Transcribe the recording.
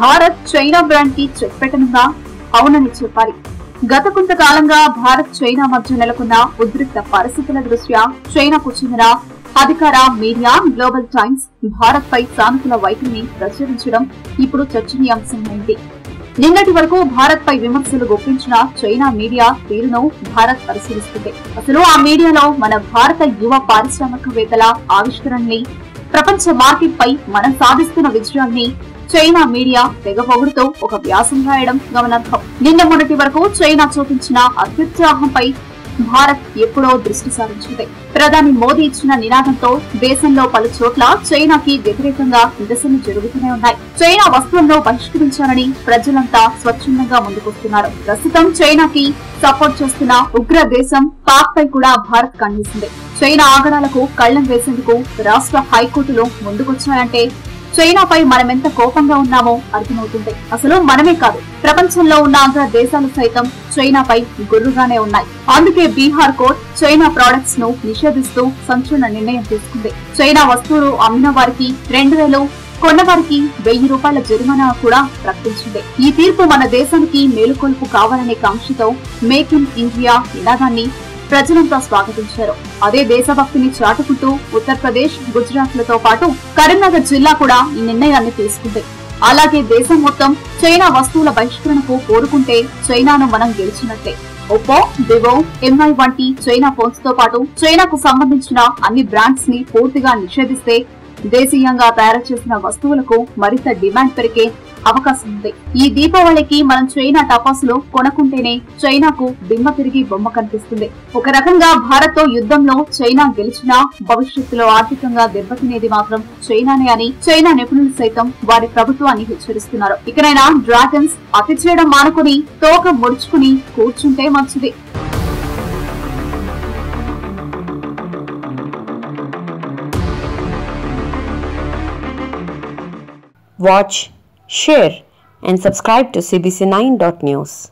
Bharat China బ్రాండ్కి check పెట్టనుందా అవునని చెప్పాలి. గత కొంతకాలంగా భారత్ చైనా మధ్య నెలకొన్న ఉద్రిక్త పరిస్థితుల దృష్ట్యా చైనాకు చెందిన అధికార మీడియా గ్లోబల్ టైమ్స్ భారత్ పై సానుకూల వైఖరిని ప్రచురించడం ఇప్పుడు చర్చనీయాంశమైంది. నిన్నటి వరకు భారత్ పై విమర్శలు గుప్పించిన చైనా మీడియా తీరును భారత్ పరిశీలిస్తుంది. అసలు ఆ మీడియాలో మన భారత యువ పారిశ్రామికవేత్తల ఆవిష్కరణని ప్రపంచ మార్కెట్ పై మనం సాధిస్తున్న విజయాన్ని చైనా మీడియా తెగ పొగుడుతూ ఒక వ్యాసం రాయడం గమనార్హం. నిన్న మొదటి వరకు చైనా చూపించిన అత్యుత్సాహంపై భారత్ ఎప్పుడో దృష్టి సారించింది. ప్రధాని మోదీ ఇచ్చిన నినాదంతో దేశంలో పలు చోట్ల చైనాకి వ్యతిరేకంగా నిరసనలు జరుగుతూనే ఉన్నాయి. చైనా వస్తువులను బహిష్కరించాలని ప్రజలంతా స్వచ్ఛందంగా ముందుకొస్తున్నారు. ప్రస్తుతం చైనాకి సపోర్ట్ చేస్తున్న ఉగ్ర దేశం పాక్ పై కూడా భారత్ ఖండిస్తుంది చైనా ఆగడాలకు కళ్ళం వేసేందుకు రాష్ట్ర హైకోర్టులు ముందుకొచ్చాయంటే చైనాపై మనమెంత కోపంగా ఉన్నామో అర్థమవుతుంది. అసలు మనమే కాదు ప్రపంచంలో ఉన్న ఆంధ్ర దేశాలు సైతం చైనాపై గుర్రుగానే ఉన్నాయి. అందుకే బీహార్ కోర్ట్ చైనా ప్రొడక్ట్స్ను నిషేధిస్తూ సంచలన నిర్ణయం తీసుకుంది. చైనా వస్తువులు అమ్మిన వారికి రెండు వేలు కొన్నవారికి వెయ్యి రూపాయల జరిమానా కూడా ప్రకటించింది. ఈ తీర్పు మన దేశానికి మేలుకొల్పు కావాలనే కాంక్షతో మేక్ ఇన్ ఇండియా నినాదాన్ని ప్రజలంతా స్వాగతించారు. అదే దేశభక్తిని చాటుకుంటూ ఉత్తరప్రదేశ్ గుజరాత్లతో పాటు కరీంనగర్ జిల్లా కూడా ఈ నిర్ణయాన్ని తీసుకుంది. అలాగే దేశం మొత్తం చైనా వస్తువుల బహిష్కరణకు కోరుకుంటే చైనాను మనం గెలిచినట్లే ఒప్పో వివో ఎంఐ వంటి చైనా ఫోన్స్తో పాటు చైనాకు సంబంధించిన అన్ని బ్రాండ్స్ని పూర్తిగా నిషేధిస్తే దేశీయంగా తయారు చేసిన వస్తువులకు మరింత డిమాండ్ పెరిగే అవకాశం ఉంది ఈ దీపావళికి మనం చైనా టపాసులు కొనకుంటేనే చైనాకు దిమ్మ తిరిగి బొమ్మ కనిపిస్తుంది. ఒక రకంగా భారత్తో యుద్ధంలో చైనా గెలిచినా భవిష్యత్తులో ఆర్థికంగా దెబ్బతినేది మాత్రం చైనానే అని చైనా నిపుణులు సైతం వారి ప్రభుత్వాన్ని హెచ్చరిస్తున్నారు. ఇకనైనా డ్రాగన్స్ అతి చేయడం మానుకుని తోక ముడుచుకుని కూర్చుంటే మంచిది. Watch, share, and subscribe to CBC9.news.